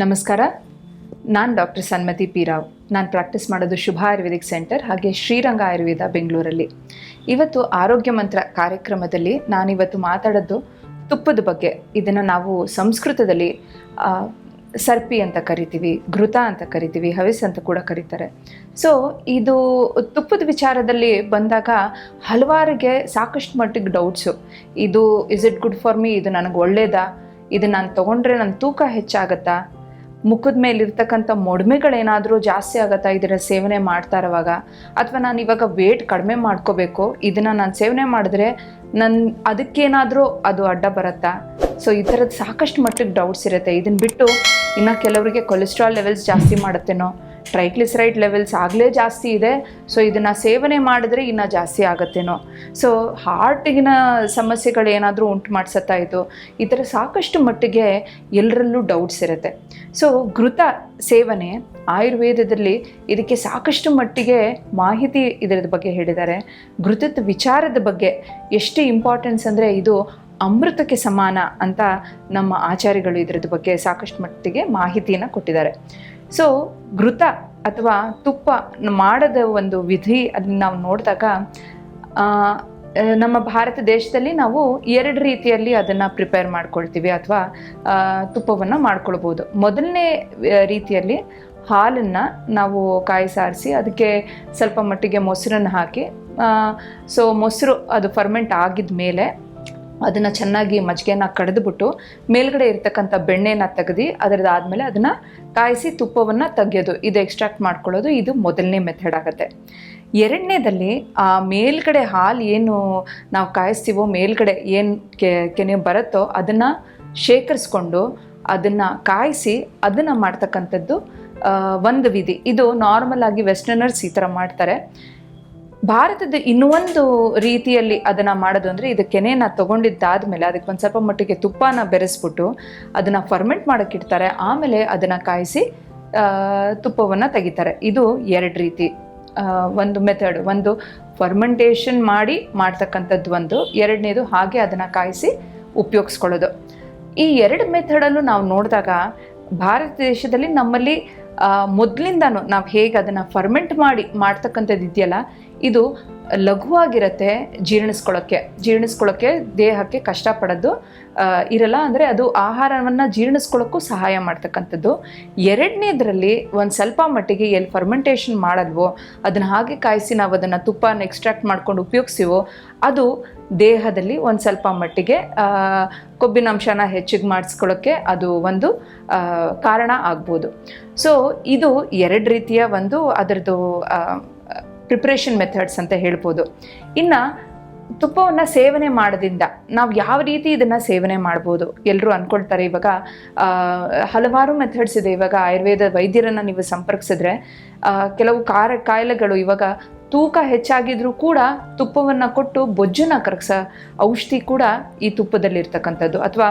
ನಮಸ್ಕಾರ. ನಾನು ಡಾಕ್ಟರ್ ಸನ್ಮತಿ ಪಿ ರಾವ್. ನಾನು ಪ್ರಾಕ್ಟೀಸ್ ಮಾಡೋದು ಶುಭ ಆಯುರ್ವೇದಿಕ್ ಸೆಂಟರ್ ಹಾಗೆ ಶ್ರೀರಂಗ ಆಯುರ್ವೇದ ಬೆಂಗಳೂರಲ್ಲಿ. ಇವತ್ತು ಆರೋಗ್ಯ ಮಂತ್ರ ಕಾರ್ಯಕ್ರಮದಲ್ಲಿ ನಾನಿವತ್ತು ಮಾತಾಡೋದು ತುಪ್ಪದ ಬಗ್ಗೆ. ಇದನ್ನು ನಾವು ಸಂಸ್ಕೃತದಲ್ಲಿ ಸರ್ಪಿ ಅಂತ ಕರಿತೀವಿ, ಘೃತ ಅಂತ ಕರಿತೀವಿ, ಹವಿಸ್ ಅಂತ ಕೂಡ ಕರೀತಾರೆ. ಸೊ ಇದು ತುಪ್ಪದ ವಿಚಾರದಲ್ಲಿ ಬಂದಾಗ ಹಲವಾರಿಗೆ ಸಾಕಷ್ಟು ಮಟ್ಟಿಗೆ ಡೌಟ್ಸು ಇದು is it good for me ಇದು ನನಗೆ ಒಳ್ಳೇದಾ? ಇದು ನಾನು ತೊಗೊಂಡ್ರೆ ನನ್ನ ತೂಕ ಹೆಚ್ಚಾಗತ್ತಾ? ಮುಖದ ಮೇಲೆ ಇರ್ತಕ್ಕಂಥ ಮೊಡಮೆಗಳೇನಾದರೂ ಜಾಸ್ತಿ ಆಗುತ್ತಾ ಇದರ ಸೇವನೆ ಮಾಡ್ತಾ ಇರುವಾಗ, ಅಥವಾ ನಾನು ಇವಾಗ ವೇಟ್ ಕಡಿಮೆ ಮಾಡ್ಕೋಬೇಕು, ಇದನ್ನು ನಾನು ಸೇವನೆ ಮಾಡಿದ್ರೆ ನನ್ನ ಅದಕ್ಕೇನಾದರೂ ಅದು ಅಡ್ಡ ಬರುತ್ತಾ? ಸೊ ಈ ಥರದ್ದು ಸಾಕಷ್ಟು ಮಟ್ಟಿಗೆ ಡೌಟ್ಸ್ ಇರುತ್ತೆ. ಇದನ್ನು ಬಿಟ್ಟು ಇನ್ನು ಕೆಲವರಿಗೆ ಕೊಲೆಸ್ಟ್ರಾಲ್ ಲೆವೆಲ್ಸ್ ಜಾಸ್ತಿ ಮಾಡುತ್ತೇನೋ ಟ್ರೈಗ್ಲಿಸರೈಡ್ ಲೆವೆಲ್ಸ್ ಆಗಲೇ ಜಾಸ್ತಿ ಇದೆ. ಸೊ ಇದನ್ನು ಸೇವನೆ ಮಾಡಿದ್ರೆ ಇನ್ನೂ ಜಾಸ್ತಿ ಆಗುತ್ತೇನೋ. ಸೊ ಹಾರ್ಟಿಗಿನ ಸಮಸ್ಯೆಗಳು ಏನಾದರೂ ಉಂಟು ಮಾಡಿಸುತ್ತಾ ಇದು ಈ ಥರ ಸಾಕಷ್ಟು ಮಟ್ಟಿಗೆ ಎಲ್ಲರಲ್ಲೂ ಡೌಟ್ಸ್ ಇರುತ್ತೆ. ಸೊ ಘೃತ ಸೇವನೆ ಆಯುರ್ವೇದದಲ್ಲಿ ಇದಕ್ಕೆ ಸಾಕಷ್ಟು ಮಟ್ಟಿಗೆ ಮಾಹಿತಿ ಇದರದ ಬಗ್ಗೆ ಹೇಳಿದ್ದಾರೆ. ಘೃತದ ವಿಚಾರದ ಬಗ್ಗೆ ಎಷ್ಟು ಇಂಪಾರ್ಟೆನ್ಸ್ ಅಂದರೆ ಇದು ಅಮೃತಕ್ಕೆ ಸಮಾನ ಅಂತ ನಮ್ಮ ಆಚಾರ್ಯಗಳು ಇದರದ ಬಗ್ಗೆ ಸಾಕಷ್ಟು ಮಟ್ಟಿಗೆ ಮಾಹಿತಿಯನ್ನು ಕೊಟ್ಟಿದ್ದಾರೆ. ಸೊ ಘೃತ ಅಥವಾ ತುಪ್ಪ ಮಾಡದ ಒಂದು ವಿಧಿ ಅದನ್ನ ನಾವು ನೋಡಿದಾಗ ನಮ್ಮ ಭಾರತ ದೇಶದಲ್ಲಿ ನಾವು ಎರಡು ರೀತಿಯಲ್ಲಿ ಅದನ್ನು ಪ್ರಿಪೇರ್ ಮಾಡ್ಕೊಳ್ತೀವಿ ಅಥವಾ ತುಪ್ಪವನ್ನು ಮಾಡ್ಕೊಳ್ಬೋದು. ಮೊದಲನೇ ರೀತಿಯಲ್ಲಿ ಹಾಲನ್ನು ನಾವು ಕಾಯಿ ಸಾರಿಸಿ ಅದಕ್ಕೆ ಸ್ವಲ್ಪ ಮಟ್ಟಿಗೆ ಮೊಸರನ್ನು ಹಾಕಿ ಸೊ ಮೊಸರು ಅದು ಫರ್ಮೆಂಟ್ ಆಗಿದ ಮೇಲೆ ಅದನ್ನು ಚೆನ್ನಾಗಿ ಮಜ್ಜಿಗೆನ ಕಡಿದ್ಬಿಟ್ಟು ಮೇಲ್ಗಡೆ ಇರ್ತಕ್ಕಂಥ ಬೆಣ್ಣೆನ ತೆಗೆದು ಅದರದಾದಮೇಲೆ ಅದನ್ನು ಕಾಯಿಸಿ ತುಪ್ಪವನ್ನು ತೆಗೆಯೋದು. ಇದು ಎಕ್ಸ್ಟ್ರಾಕ್ಟ್ ಮಾಡ್ಕೊಳ್ಳೋದು. ಇದು ಮೊದಲನೇ ಮೆಥಡ್ ಆಗುತ್ತೆ. ಎರಡನೇದಲ್ಲಿ ಆ ಮೇಲ್ಗಡೆ ಹಾಲು ಏನು ನಾವು ಕಾಯಿಸ್ತೀವೋ, ಮೇಲ್ಗಡೆ ಏನು ಕೆನೆ ಬರುತ್ತೋ ಅದನ್ನು ಶೇಖರಿಸ್ಕೊಂಡು ಅದನ್ನು ಕಾಯಿಸಿ ಅದನ್ನು ಮಾಡ್ತಕ್ಕಂಥದ್ದು ಒಂದು ವಿಧಿ. ಇದು ನಾರ್ಮಲ್ ಆಗಿ ವೆಸ್ಟರ್ನರ್ಸ್ ಈ ಥರ ಮಾಡ್ತಾರೆ. ಭಾರತದ ಇನ್ನೊಂದು ರೀತಿಯಲ್ಲಿ ಅದನ್ನು ಮಾಡೋದು ಅಂದರೆ ಇದು ಕೆನೆನ ತೊಗೊಂಡಿದ್ದಾದಮೇಲೆ ಅದಕ್ಕೆ ಒಂದು ಸ್ವಲ್ಪ ಮಟ್ಟಿಗೆ ತುಪ್ಪನ ಬೆರೆಸ್ಬಿಟ್ಟು ಅದನ್ನು ಫರ್ಮೆಂಟ್ ಮಾಡೋಕ್ಕಿಡ್ತಾರೆ ಆಮೇಲೆ ಅದನ್ನು ಕಾಯಿಸಿ ತುಪ್ಪವನ್ನು ತೆಗಿತಾರೆ. ಇದು ಎರಡು ರೀತಿ ಒಂದು ಮೆಥಡ್ ಒಂದು ಫರ್ಮೆಂಟೇಷನ್ ಮಾಡಿ ಮಾಡ್ತಕ್ಕಂಥದ್ದು ಒಂದು. ಎರಡನೇದು ಹಾಗೆ ಅದನ್ನು ಕಾಯಿಸಿ ಉಪಯೋಗಿಸ್ಕೊಳ್ಳೋದು. ಈ ಎರಡು ಮೆಥಡಲ್ಲೂ ನಾವು ನೋಡಿದಾಗ ಭಾರತ ದೇಶದಲ್ಲಿ ನಮ್ಮಲ್ಲಿ ಮೊದಲಿಂದನೂ ನಾವು ಹೇಗೆ ಅದನ್ನು ಫರ್ಮೆಂಟ್ ಮಾಡಿ ಮಾಡ್ತಕ್ಕಂಥದ್ದು ಇದೆಯಲ್ಲ ಇದು ಲಘುವಾಗಿರುತ್ತೆ ಜೀರ್ಣಿಸ್ಕೊಳ್ಳೋಕ್ಕೆ ಜೀರ್ಣಿಸ್ಕೊಳ್ಳೋಕ್ಕೆ ದೇಹಕ್ಕೆ ಕಷ್ಟಪಡೋದು ಇರಲ್ಲ ಅಂದರೆ ಅದು ಆಹಾರವನ್ನು ಜೀರ್ಣಿಸ್ಕೊಳ್ಳೋಕ್ಕೂ ಸಹಾಯ ಮಾಡ್ತಕ್ಕಂಥದ್ದು. ಎರಡನೇದರಲ್ಲಿ ಒಂದು ಸ್ವಲ್ಪ ಮಟ್ಟಿಗೆ ಎಲ್ಲಿ ಫರ್ಮೆಂಟೇಷನ್ ಮಾಡಲ್ವೋ, ಅದನ್ನು ಹಾಗೆ ಕಾಯಿಸಿ ನಾವು ಅದನ್ನು ತುಪ್ಪನ ಎಕ್ಸ್ಟ್ರಾಕ್ಟ್ ಮಾಡ್ಕೊಂಡು ಉಪಯೋಗಿಸಿವೋ, ಅದು ದೇಹದಲ್ಲಿ ಒಂದು ಸ್ವಲ್ಪ ಮಟ್ಟಿಗೆ ಕೊಬ್ಬಿನ ಕೊಬ್ಬಿನಾಂಶನ ಹೆಚ್ಚಿಗೆ ಮಾಡಿಸ್ಕೊಳ್ಳೋಕ್ಕೆ ಅದು ಒಂದು ಕಾರಣ ಆಗ್ಬೋದು. ಸೊ ಇದು ಎರಡು ರೀತಿಯ ಒಂದು ಅದರದ್ದು ಪ್ರಿಪ್ರೇಷನ್ ಮೆಥಡ್ಸ್ ಅಂತ ಹೇಳ್ಬೋದು. ಇನ್ನು ತುಪ್ಪವನ್ನು ಸೇವನೆ ಮಾಡೋದಿಂದ ನಾವು ಯಾವ ರೀತಿ ಇದನ್ನು ಸೇವನೆ ಮಾಡ್ಬೋದು? ಎಲ್ಲರೂ ಅಂದ್ಕೊಳ್ತಾರೆ ಇವಾಗ ಹಲವಾರು ಮೆಥಡ್ಸ್ ಇದೆ ಇವಾಗ ಆಯುರ್ವೇದ ವೈದ್ಯರನ್ನು ನೀವು ಸಂಪರ್ಕಿಸಿದ್ರೆ ಕೆಲವು ಕಾರ, ಕಾಯಿಲೆಗಳು ಇವಾಗ ತೂಕ ಹೆಚ್ಚಾಗಿದ್ರೂ ಕೂಡ ತುಪ್ಪವನ್ನು ಕೊಟ್ಟು ಬೊಜ್ಜನ್ನು ಕರಗಿಸೋ ಔಷಧಿ ಕೂಡ ಈ ತುಪ್ಪದಲ್ಲಿರ್ತಕ್ಕಂಥದ್ದು. ಅಥವಾ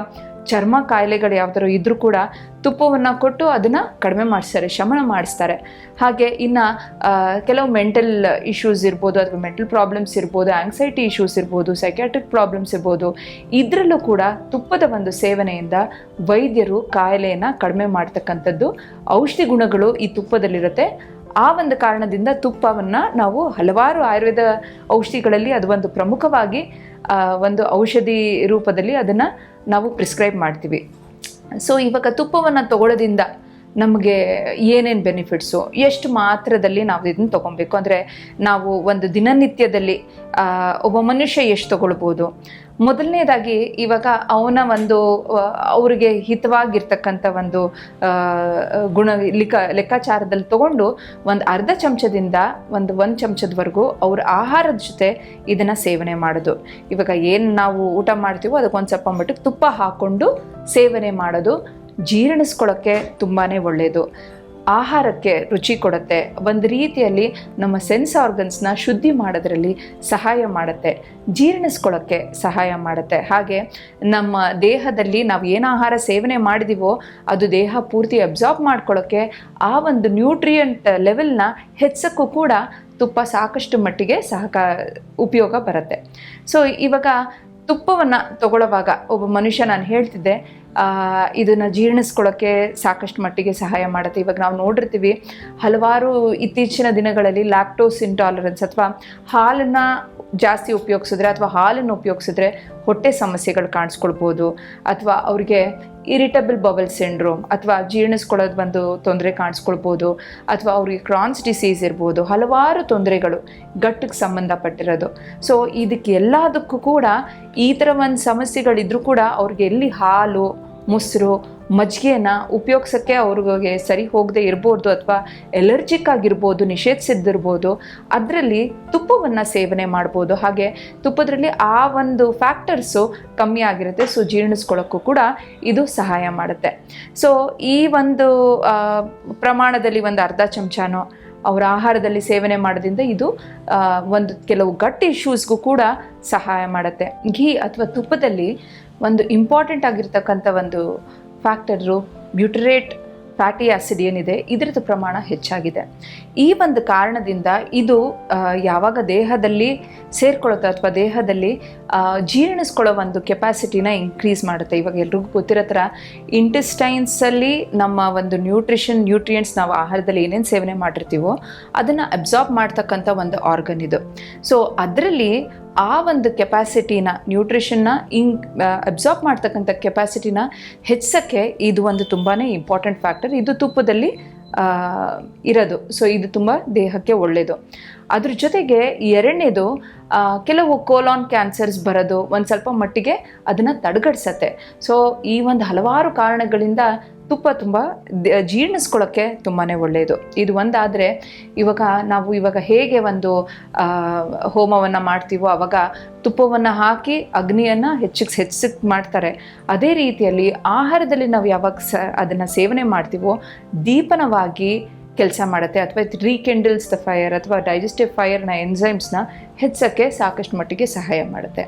ಚರ್ಮ ಕಾಯಿಲೆಗಳು ಯಾವ್ದಾರು ಇದ್ರೂ ಕೂಡ ತುಪ್ಪವನ್ನು ಕೊಟ್ಟು ಅದನ್ನು ಕಡಿಮೆ ಮಾಡಿಸ್ತಾರೆ, ಶಮನ ಮಾಡಿಸ್ತಾರೆ. ಹಾಗೆ ಇನ್ನು ಕೆಲವು ಮೆಂಟಲ್ ಇಶ್ಯೂಸ್ ಇರ್ಬೋದು ಅಥವಾ ಮೆಂಟಲ್ ಪ್ರಾಬ್ಲಮ್ಸ್ ಇರ್ಬೋದು ಆಂಗ್ಸೈಟಿ ಇಶ್ಯೂಸ್ ಇರ್ಬೋದು ಸೈಕ್ಯಾಟ್ರಿಕ್ ಪ್ರಾಬ್ಲಮ್ಸ್ ಇರ್ಬೋದು, ಇದರಲ್ಲೂ ಕೂಡ ತುಪ್ಪದ ಒಂದು ಸೇವನೆಯಿಂದ ವೈದ್ಯರು ಕಾಯಿಲೆಯನ್ನು ಕಡಿಮೆ ಮಾಡ್ತಕ್ಕಂಥದ್ದು ಔಷಧಿ ಗುಣಗಳು ಈ ತುಪ್ಪದಲ್ಲಿರುತ್ತೆ. ಆ ಒಂದು ಕಾರಣದಿಂದ ತುಪ್ಪವನ್ನು ನಾವು ಹಲವಾರು ಆಯುರ್ವೇದ ಔಷಧಿಗಳಲ್ಲಿ ಅದು ಒಂದು ಪ್ರಮುಖವಾಗಿ ಒಂದು ಔಷಧಿ ರೂಪದಲ್ಲಿ ಅದನ್ನು ನಾವು ಪ್ರಿಸ್ಕ್ರೈಬ್ ಮಾಡ್ತೀವಿ. ಸೊ ಇವಾಗ ತುಪ್ಪವನ್ನು ತಗೊಳ್ಳೋದ್ರಿಂದ ನಮಗೆ ಏನೇನು ಬೆನಿಫಿಟ್ಸು ಎಷ್ಟು ಮಾತ್ರದಲ್ಲಿ ನಾವು ಇದನ್ನು ತೊಗೊಬೇಕು ಅಂದರೆ ನಾವು ಒಂದು ದಿನನಿತ್ಯದಲ್ಲಿ ಒಬ್ಬ ಮನುಷ್ಯ ಎಷ್ಟು ತಗೊಳ್ಬೋದು? ಮೊದಲನೇದಾಗಿ ಇವಾಗ ಅವನ ಒಂದು ಅವರಿಗೆ ಹಿತವಾಗಿರ್ತಕ್ಕಂಥ ಒಂದು ಗುಣ ಲಿಕ ಲೆಕ್ಕಾಚಾರದಲ್ಲಿ ತಗೊಂಡು ಒಂದು ಅರ್ಧ ಚಮಚದಿಂದ ಒಂದು ಒಂದು ಚಮಚದವರೆಗೂ ಅವ್ರ ಆಹಾರದ ಜೊತೆ ಇದನ್ನು ಸೇವನೆ ಮಾಡೋದು. ಇವಾಗ ಏನು ನಾವು ಊಟ ಮಾಡ್ತೀವೋ ಅದಕ್ಕೊಂದು ಸ್ವಲ್ಪ ಮಟ್ಟಿಗೆ ತುಪ್ಪ ಹಾಕ್ಕೊಂಡು ಸೇವನೆ ಮಾಡೋದು ಜೀರ್ಣಿಸ್ಕೊಳ್ಳೋಕ್ಕೆ ತುಂಬಾ ಒಳ್ಳೆಯದು ಆಹಾರಕ್ಕೆ ರುಚಿ ಕೊಡುತ್ತೆ. ಒಂದು ರೀತಿಯಲ್ಲಿ ನಮ್ಮ ಸೆನ್ಸ್ ಆರ್ಗನ್ಸ್ನ ಶುದ್ಧಿ ಮಾಡೋದ್ರಲ್ಲಿ ಸಹಾಯ ಮಾಡುತ್ತೆ. ಜೀರ್ಣಿಸ್ಕೊಳ್ಳೋಕ್ಕೆ ಸಹಾಯ ಮಾಡುತ್ತೆ. ಹಾಗೆ ನಮ್ಮ ದೇಹದಲ್ಲಿ ನಾವು ಏನು ಆಹಾರ ಸೇವನೆ ಮಾಡಿದೀವೋ ಅದು ದೇಹ ಪೂರ್ತಿ ಅಬ್ಸಾರ್ಬ್ ಮಾಡ್ಕೊಳ್ಳೋಕ್ಕೆ ಆ ಒಂದು ನ್ಯೂಟ್ರಿಯೆಂಟ್ ಲೆವೆಲ್ನ ಹೆಚ್ಚಕ್ಕೂ ಕೂಡ ತುಪ್ಪ ಸಾಕಷ್ಟು ಮಟ್ಟಿಗೆ ಸಹಕ, ಉಪಯೋಗ ಬರುತ್ತೆ. ಸೊ ಇವಾಗ ತುಪ್ಪವನ್ನು ತಗೊಳ್ಳೋವಾಗ ಒಬ್ಬ ಮನುಷ್ಯ ನಾನು ಹೇಳ್ತಿದ್ದೆ ಇದನ್ನು ಜೀರ್ಣಿಸ್ಕೊಳ್ಳೋಕ್ಕೆ ಸಾಕಷ್ಟು ಮಟ್ಟಿಗೆ ಸಹಾಯ ಮಾಡುತ್ತೆ. ಇವಾಗ ನಾವು ನೋಡಿರ್ತೀವಿ ಹಲವಾರು ಇತ್ತೀಚಿನ ದಿನಗಳಲ್ಲಿ ಲ್ಯಾಕ್ಟೋಸ್ ಇಂಟಾಲರೆನ್ಸ್ ಅಥವಾ ಹಾಲನ್ನು ಜಾಸ್ತಿ ಉಪಯೋಗಿಸಿದ್ರೆ ಅಥವಾ ಹಾಲನ್ನು ಉಪಯೋಗಿಸಿದ್ರೆ ಹೊಟ್ಟೆ ಸಮಸ್ಯೆಗಳು ಕಾಣಿಸ್ಕೊಳ್ಬೋದು. ಅಥವಾ ಅವ್ರಿಗೆ ಇರಿಟಬಲ್ ಬಬಲ್ ಸಿಂಡ್ರೋಮ್ ಅಥವಾ ಜೀರ್ಣಿಸ್ಕೊಳ್ಳೋದು ಒಂದು ತೊಂದರೆ ಕಾಣಿಸ್ಕೊಳ್ಬೋದು. ಅಥವಾ ಅವ್ರಿಗೆ ಕ್ರಾನ್ಸ್ ಡಿಸೀಸ್ ಇರ್ಬೋದು. ಹಲವಾರು ತೊಂದರೆಗಳು ಗಟ್ಟಿಗೆ ಸಂಬಂಧಪಟ್ಟಿರೋದು. ಸೊ ಇದಕ್ಕೆ ಎಲ್ಲದಕ್ಕೂ ಕೂಡ ಈ ಥರ ಒಂದು ಸಮಸ್ಯೆಗಳಿದ್ರೂ ಕೂಡ ಅವ್ರಿಗೆ ಎಲ್ಲಿ ಹಾಲು, ಮೊಸರು ಮಜ್ಜಿಗೆನ ಉಪಯೋಗಿಸೋಕ್ಕೆ ಅವ್ರಿಗೆ ಸರಿ ಹೋಗದೆ ಇರ್ಬೋದು ಅಥವಾ ಎಲರ್ಜಿಕ್ ಆಗಿರ್ಬೋದು, ನಿಷೇಧಿಸಿದ್ದಿರ್ಬೋದು, ಅದರಲ್ಲಿ ತುಪ್ಪವನ್ನು ಸೇವನೆ ಮಾಡ್ಬೋದು. ಹಾಗೆ ತುಪ್ಪದಲ್ಲಿ ಆ ಒಂದು ಫ್ಯಾಕ್ಟರ್ಸು ಕಮ್ಮಿ ಆಗಿರುತ್ತೆ. ಸೊ ಜೀರ್ಣಿಸ್ಕೊಳ್ಳೋಕ್ಕೂ ಕೂಡ ಇದು ಸಹಾಯ ಮಾಡುತ್ತೆ. ಸೊ ಈ ಒಂದು ಪ್ರಮಾಣದಲ್ಲಿ ಒಂದು ಅರ್ಧ ಚಮಚನೋ ಅವರ ಆಹಾರದಲ್ಲಿ ಸೇವನೆ ಮಾಡೋದ್ರಿಂದ ಇದು ಒಂದು ಕೆಲವು ಗಟ್ಟಿ ಇಶ್ಯೂಸ್ಗೂ ಕೂಡ ಸಹಾಯ ಮಾಡುತ್ತೆ. ಘೀ ಅಥವಾ ತುಪ್ಪದಲ್ಲಿ ಒಂದು ಇಂಪಾರ್ಟೆಂಟ್ ಆಗಿರ್ತಕ್ಕಂಥ ಒಂದು ಫ್ಯಾಕ್ಟರು ಬ್ಯೂಟರೇಟ್ ಫ್ಯಾಟಿ ಆಸಿಡ್ ಏನಿದೆ, ಇದರದ್ದು ಪ್ರಮಾಣ ಹೆಚ್ಚಾಗಿದೆ. ಈ ಒಂದು ಕಾರಣದಿಂದ ಇದು ಯಾವಾಗ ದೇಹದಲ್ಲಿ ಸೇರ್ಕೊಳ್ಳುತ್ತೆ ಅಥವಾ ದೇಹದಲ್ಲಿ ಜೀರ್ಣಿಸ್ಕೊಳ್ಳೋ ಒಂದು ಕೆಪಾಸಿಟಿನ ಇನ್ಕ್ರೀಸ್ ಮಾಡುತ್ತೆ. ಇವಾಗ ಎಲ್ರಿಗೂ ಗೊತ್ತಿರೋ ಥರ ಇಂಟೆಸ್ಟೈನ್ಸಲ್ಲಿ ನಮ್ಮ ಒಂದು ನ್ಯೂಟ್ರಿಷನ್ ನ್ಯೂಟ್ರಿಯೆಂಟ್ಸ್ ನಾವು ಆಹಾರದಲ್ಲಿ ಏನೇನು ಸೇವನೆ ಮಾಡಿರ್ತೀವೋ, ಅದನ್ನು ಅಬ್ಸಾರ್ಬ್ ಮಾಡ್ತಕ್ಕಂಥ ಒಂದು ಆರ್ಗನ್ ಇದು. ಸೊ ಅದರಲ್ಲಿ ಆ ಒಂದು ಕೆಪಾಸಿಟಿನ ನ್ಯೂಟ್ರಿಷನ್ನ ಇನ್ ಅಬ್ಸಾರ್ಬ್ ಮಾಡ್ತಕ್ಕಂಥ ಕೆಪಾಸಿಟಿನ ಹೆಚ್ಚಿಸೋಕ್ಕೆ ಇದು ಒಂದು ತುಂಬಾ ಇಂಪಾರ್ಟೆಂಟ್ ಫ್ಯಾಕ್ಟರ್ ಇದು ತುಪ್ಪದಲ್ಲಿ ಇರೋದು. ಸೊ ಇದು ತುಂಬ ದೇಹಕ್ಕೆ ಒಳ್ಳೆಯದು ಅದ್ರ ಜೊತೆಗೆ ಎರಡನೇದು ಕೆಲವು ಕೋಲಾನ್ ಕ್ಯಾನ್ಸರ್ಸ್ ಬರೋದು ಒಂದು ಸ್ವಲ್ಪ ಮಟ್ಟಿಗೆ ಅದನ್ನು ತಡೆಗಟ್ಸತ್ತೆ. ಸೊ ಈ ಒಂದು ಹಲವಾರು ಕಾರಣಗಳಿಂದ ತುಪ್ಪ ತುಂಬ ಜೀರ್ಣಿಸ್ಕೊಳ್ಳೋಕ್ಕೆ ತುಂಬಾ ಒಳ್ಳೆಯದು ಇದು ಒಂದಾದರೆ, ಇವಾಗ ನಾವು ಇವಾಗ ಹೇಗೆ ಒಂದು ಹೋಮವನ್ನು ಮಾಡ್ತೀವೋ ಅವಾಗ ತುಪ್ಪವನ್ನು ಹಾಕಿ ಅಗ್ನಿಯನ್ನು ಹೆಚ್ಚಿಗೆ ಹೆಚ್ಚಿಗೆ ಮಾಡ್ತಾರೆ. ಅದೇ ರೀತಿಯಲ್ಲಿ ಆಹಾರದಲ್ಲಿ ನಾವು ಯಾವಾಗ ಸ, ಅದನ್ನು ಸೇವನೆ ಮಾಡ್ತೀವೋ ದೀಪನವಾಗಿ ಕೆಲಸ ಮಾಡುತ್ತೆ ಅಥವಾ ಇದು ರೀಕೆಂಡಲ್ಸ್ ದ ಫೈರ್ ಅಥವಾ ಡೈಜೆಸ್ಟಿವ್ ಫೈರ್ನ ಎನ್ಸೈಮ್ಸ್ನ ಹೆಚ್ಚೋಕ್ಕೆ ಸಾಕಷ್ಟು ಮಟ್ಟಿಗೆ ಸಹಾಯ ಮಾಡುತ್ತೆ.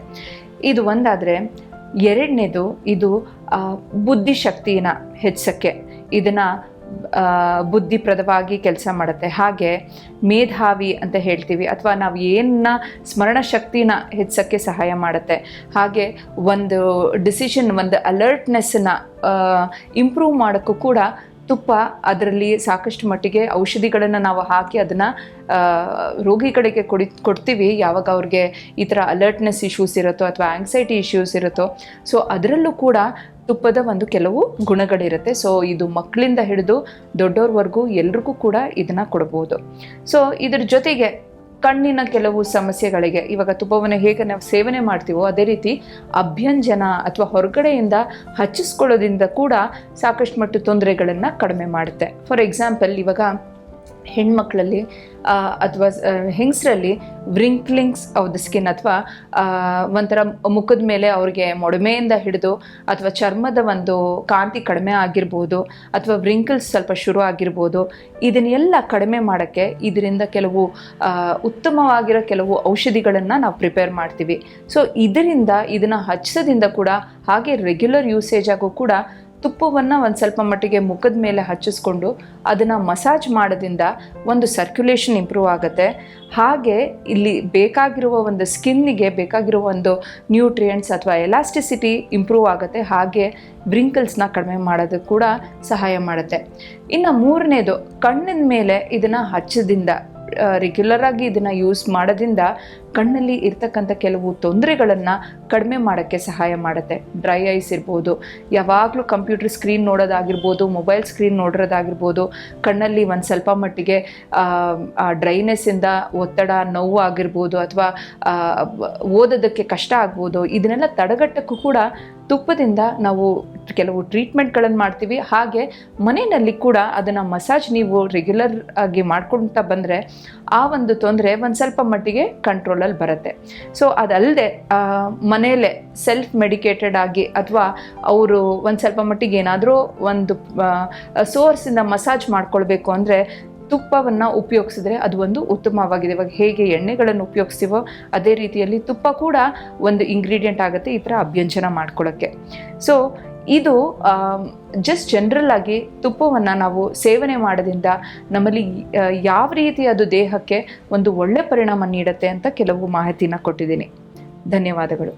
ಇದು ಒಂದಾದರೆ ಎರಡನೇದು ಇದು ಬುದ್ಧಿಶಕ್ತಿನ ಹೆಚ್ಚೋಕ್ಕೆ ಇದನ್ನು ಬುದ್ಧಿಪ್ರದವಾಗಿ ಕೆಲಸ ಮಾಡುತ್ತೆ. ಹಾಗೆ ಮೇಧಾವಿ ಅಂತ ಹೇಳ್ತೀವಿ ಅಥವಾ ನಾವು ಏನನ್ನ ಸ್ಮರಣ ಶಕ್ತಿನ ಹೆಚ್ಚೋಕ್ಕೆ ಸಹಾಯ ಮಾಡುತ್ತೆ. ಹಾಗೆ ಒಂದು ಡಿಸಿಷನ್ ಒಂದು ಅಲರ್ಟ್ನೆಸ್ಸನ್ನು ಇಂಪ್ರೂವ್ ಮಾಡೋಕ್ಕೂ ಕೂಡ ತುಪ್ಪ ಅದರಲ್ಲಿ ಸಾಕಷ್ಟು ಮಟ್ಟಿಗೆ ಔಷಧಿಗಳನ್ನು ನಾವು ಹಾಕಿ ಅದನ್ನು ರೋಗಿಗಳಿಗೆ ಕೊಡಿ, ಕೊಡ್ತೀವಿ. ಯಾವಾಗ ಅವ್ರಿಗೆ ಈ ಥರ ಅಲರ್ಟ್ನೆಸ್ ಇಶ್ಯೂಸ್ ಇರುತ್ತೋ ಅಥವಾ ಆಂಗ್ಸೈಟಿ ಇಶ್ಯೂಸ್ ಇರುತ್ತೋ. ಸೊ ಅದರಲ್ಲೂ ಕೂಡ ತುಪ್ಪದ ಒಂದು ಕೆಲವು ಗುಣಗಳಿರುತ್ತೆ. ಸೊ ಇದು ಮಕ್ಕಳಿಂದ ಹಿಡಿದು ದೊಡ್ಡವ್ರವರೆಗೂ ಎಲ್ರಿಗೂ ಕೂಡ ಇದನ್ನು ಕೊಡ್ಬೋದು. ಸೊ ಇದ್ರ ಜೊತೆಗೆ ಕಣ್ಣಿನ ಕೆಲವು ಸಮಸ್ಯೆಗಳಿಗೆ ಇವಾಗ ತುಪ್ಪವನ್ನು ಹೇಗೆ ನಾವು ಸೇವನೆ ಮಾಡ್ತೀವೋ ಅದೇ ರೀತಿ ಅಭ್ಯಂಜನ ಅಥವಾ ಹೊರಗಡೆಯಿಂದ ಹಚ್ಚಿಸ್ಕೊಳ್ಳೋದ್ರಿಂದ ಕೂಡ ಸಾಕಷ್ಟು ಮಟ್ಟು ತೊಂದರೆಗಳನ್ನು ಕಡಿಮೆ ಮಾಡುತ್ತೆ. ಫಾರ್ ಎಕ್ಸಾಂಪಲ್ ಇವಾಗ ಹೆಣ್ಮಕ್ಳಲ್ಲಿ ಅಥವಾ ಹೆಂಗಸರಲ್ಲಿ ವ್ರಿಂಕ್ಲಿಂಗ್ಸ್ ಆಫ್ ದ ಸ್ಕಿನ್ ಅಥವಾ ಒಂಥರ ಮುಖದ ಮೇಲೆ ಅವ್ರಿಗೆ ಮೊಡಮೆಯಿಂದ ಹಿಡಿದು ಅಥವಾ ಚರ್ಮದ ಒಂದು ಕಾಂತಿ ಕಡಿಮೆ ಆಗಿರ್ಬೋದು ಅಥವಾ ವ್ರಿಂಕಲ್ಸ್ ಸ್ವಲ್ಪ ಶುರು ಆಗಿರ್ಬೋದು, ಇದನ್ನೆಲ್ಲ ಕಡಿಮೆ ಮಾಡೋಕ್ಕೆ ಇದರಿಂದ ಕೆಲವು ಉತ್ತಮವಾಗಿರೋ ಕೆಲವು ಔಷಧಿಗಳನ್ನು ನಾವು ಪ್ರಿಪೇರ್ ಮಾಡ್ತೀವಿ. ಸೊ ಇದರಿಂದ, ಇದನ್ನು ಹಚ್ಚೋದ್ರಿಂದ ಕೂಡ ಹಾಗೆ ರೆಗ್ಯುಲರ್ ಯೂಸೇಜ್ ಆಗೂ ಕೂಡ ತುಪ್ಪವನ್ನು ಒಂದು ಸ್ವಲ್ಪ ಮಟ್ಟಿಗೆ ಮುಖದ ಮೇಲೆ ಹಚ್ಚಿಸ್ಕೊಂಡು ಅದನ್ನು ಮಸಾಜ್ ಮಾಡೋದ್ರಿಂದ ಒಂದು ಸರ್ಕ್ಯುಲೇಷನ್ ಇಂಪ್ರೂವ್ ಆಗುತ್ತೆ. ಹಾಗೆ ಇಲ್ಲಿ ಬೇಕಾಗಿರುವ ಒಂದು ಸ್ಕಿನ್ನಿಗೆ ಬೇಕಾಗಿರುವ ಒಂದು ನ್ಯೂಟ್ರಿಯೆಂಟ್ಸ್ ಅಥವಾ ಎಲಾಸ್ಟಿಸಿಟಿ ಇಂಪ್ರೂವ್ ಆಗುತ್ತೆ. ಹಾಗೆ ಬ್ರಿಂಕಲ್ಸ್ನ ಕಡಿಮೆ ಮಾಡೋದು ಕೂಡ ಸಹಾಯ ಮಾಡುತ್ತೆ. ಇನ್ನು ಮೂರನೇದು ಕಣ್ಣಿನ ಮೇಲೆ ಇದನ್ನು ಹಚ್ಚೋದ್ರಿಂದ ರೆಗ್ಯುಲರ್ ಆಗಿ ಇದನ್ನು ಯೂಸ್ ಮಾಡೋದ್ರಿಂದ ಕಣ್ಣಲ್ಲಿ ಇರ್ತಕ್ಕಂಥ ಕೆಲವು ತೊಂದರೆಗಳನ್ನು ಕಡಿಮೆ ಮಾಡೋಕ್ಕೆ ಸಹಾಯ ಮಾಡುತ್ತೆ. ಡ್ರೈ ಐಸ್ ಇರ್ಬೋದು, ಯಾವಾಗಲೂ ಕಂಪ್ಯೂಟರ್ ಸ್ಕ್ರೀನ್ ನೋಡೋದಾಗಿರ್ಬೋದು ಮೊಬೈಲ್ ಸ್ಕ್ರೀನ್ ನೋಡಿರೋದಾಗಿರ್ಬೋದು, ಕಣ್ಣಲ್ಲಿ ಒಂದು ಸ್ವಲ್ಪ ಮಟ್ಟಿಗೆ ಡ್ರೈನೆಸ್ಸಿಂದ ಒತ್ತಡ, ನೋವು ಆಗಿರ್ಬೋದು ಅಥವಾ ಓದೋದಕ್ಕೆ ಕಷ್ಟ ಆಗ್ಬೋದು, ಇದನ್ನೆಲ್ಲ ತಡೆಗಟ್ಟಕ್ಕೂ ಕೂಡ ತುಪ್ಪದಿಂದ ನಾವು ಕೆಲವು ಟ್ರೀಟ್ಮೆಂಟ್ಗಳನ್ನು ಮಾಡ್ತೀವಿ. ಹಾಗೆ ಮನೆಯಲ್ಲಿ ಕೂಡ ಅದನ್ನು ಮಸಾಜ್ ನೀವು ರೆಗ್ಯುಲರ್ ಆಗಿ ಮಾಡ್ಕೊಳ್ತಾ ಬಂದರೆ ಆ ಒಂದು ತೊಂದರೆ ಒಂದು ಸ್ವಲ್ಪ ಮಟ್ಟಿಗೆ ಕಂಟ್ರೋಲಲ್ಲಿ ಬರುತ್ತೆ. ಸೊ ಅದಲ್ಲದೆ ಮನೆಯಲ್ಲೇ ಸೆಲ್ಫ್ ಮೆಡಿಕೇಟೆಡ್ ಆಗಿ ಅಥವಾ ಅವರು ಒಂದು ಸ್ವಲ್ಪ ಮಟ್ಟಿಗೆ ಏನಾದರೂ ಒಂದು ಸೋರ್ಸಿಂದ ಮಸಾಜ್ ಮಾಡ್ಕೊಳ್ಬೇಕು ಅಂದರೆ ತುಪ್ಪವನ್ನು ಉಪಯೋಗಿಸಿದ್ರೆ ಅದು ಒಂದು ಉತ್ತಮವಾಗಿದೆ. ಇವಾಗ ಹೇಗೆ ಎಣ್ಣೆಗಳನ್ನು ಉಪಯೋಗಿಸ್ತೀವೋ ಅದೇ ರೀತಿಯಲ್ಲಿ ತುಪ್ಪ ಕೂಡ ಒಂದು ಇಂಗ್ರೀಡಿಯೆಂಟ್ ಆಗುತ್ತೆ ಈ ಥರ ಅಭ್ಯಂಜನ ಮಾಡ್ಕೊಳ್ಳೋಕ್ಕೆ ಸೊ ಇದು ಜಸ್ಟ್ ಜನರಲ್ ಆಗಿ ತುಪ್ಪವನ್ನು ನಾವು ಸೇವನೆ ಮಾಡೋದ್ರಿಂದ ನಮ್ಮಲ್ಲಿ ಯಾವ ರೀತಿ ಅದು ದೇಹಕ್ಕೆ ಒಂದು ಒಳ್ಳೆ ಪರಿಣಾಮ ನೀಡುತ್ತೆ ಅಂತ ಕೆಲವು ಮಾಹಿತಿನ ಕೊಟ್ಟಿದ್ದೀನಿ. ಧನ್ಯವಾದಗಳು.